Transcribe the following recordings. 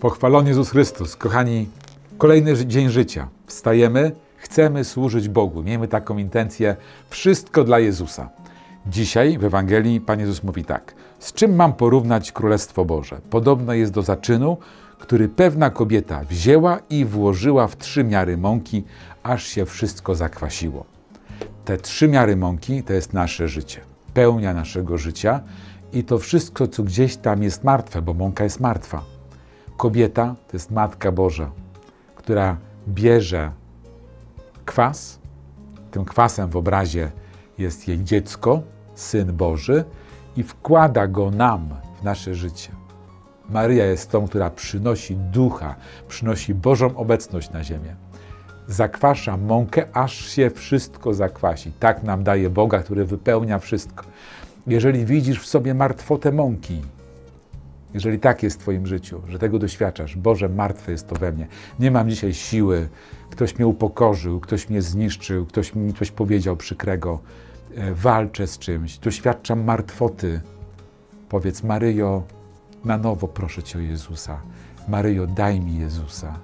Pochwalony Jezus Chrystus. Kochani, kolejny dzień życia. Wstajemy, chcemy służyć Bogu. Miejmy taką intencję. Wszystko dla Jezusa. Dzisiaj w Ewangelii Pan Jezus mówi tak. Z czym mam porównać Królestwo Boże? Podobne jest do zaczynu, który pewna kobieta wzięła i włożyła w trzy miary mąki, aż się wszystko zakwasiło. Te trzy miary mąki to jest nasze życie, pełnia naszego życia i to wszystko, co gdzieś tam jest martwe, bo mąka jest martwa. Kobieta to jest Matka Boża, która bierze kwas, tym kwasem w obrazie jest jej dziecko, Syn Boży i wkłada go nam w nasze życie. Maryja jest tą, która przynosi ducha, przynosi Bożą obecność na ziemię zakwasza mąkę, aż się wszystko zakwasi. Tak nam daje Boga, który wypełnia wszystko. Jeżeli widzisz w sobie martwotę mąki, jeżeli tak jest w Twoim życiu, że tego doświadczasz, Boże, martwe jest to we mnie. Nie mam dzisiaj siły, ktoś mnie upokorzył, ktoś mnie zniszczył, ktoś mi coś powiedział przykrego, e, walczę z czymś, doświadczam martwoty. Powiedz, Maryjo, na nowo proszę Cię o Jezusa. Maryjo, daj mi Jezusa.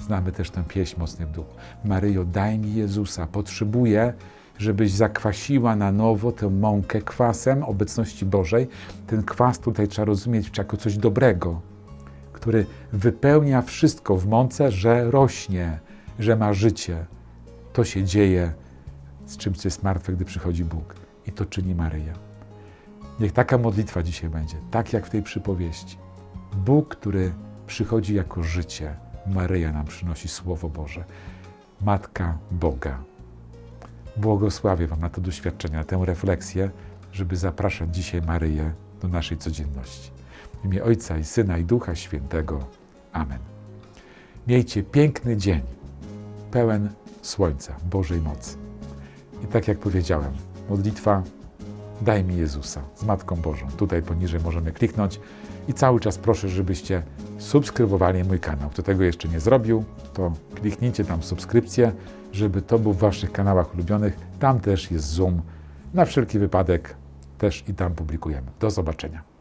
Znamy też tę pieśń mocny w duchu. Maryjo, daj mi Jezusa. Potrzebuję, żebyś zakwasiła na nowo tę mąkę kwasem obecności Bożej. Ten kwas tutaj trzeba rozumieć jako coś dobrego, który wypełnia wszystko w mące, że rośnie, że ma życie. To się dzieje z czymś, jest martwe, gdy przychodzi Bóg. I to czyni Maryja. Niech taka modlitwa dzisiaj będzie, tak jak w tej przypowieści. Bóg, który przychodzi jako życie, Maryja nam przynosi Słowo Boże. Matka Boga. Błogosławię Wam na to doświadczenie, na tę refleksję, żeby zapraszać dzisiaj Maryję do naszej codzienności. W imię Ojca i Syna i Ducha Świętego. Amen. Miejcie piękny dzień, pełen słońca, Bożej mocy. I tak jak powiedziałem, modlitwa Daj mi Jezusa z Matką Bożą. Tutaj poniżej możemy kliknąć i cały czas proszę, żebyście subskrybowali mój kanał. Kto tego jeszcze nie zrobił, to kliknijcie tam subskrypcję, żeby to był w Waszych kanałach ulubionych. Tam też jest Zoom. Na wszelki wypadek też i tam publikujemy. Do zobaczenia.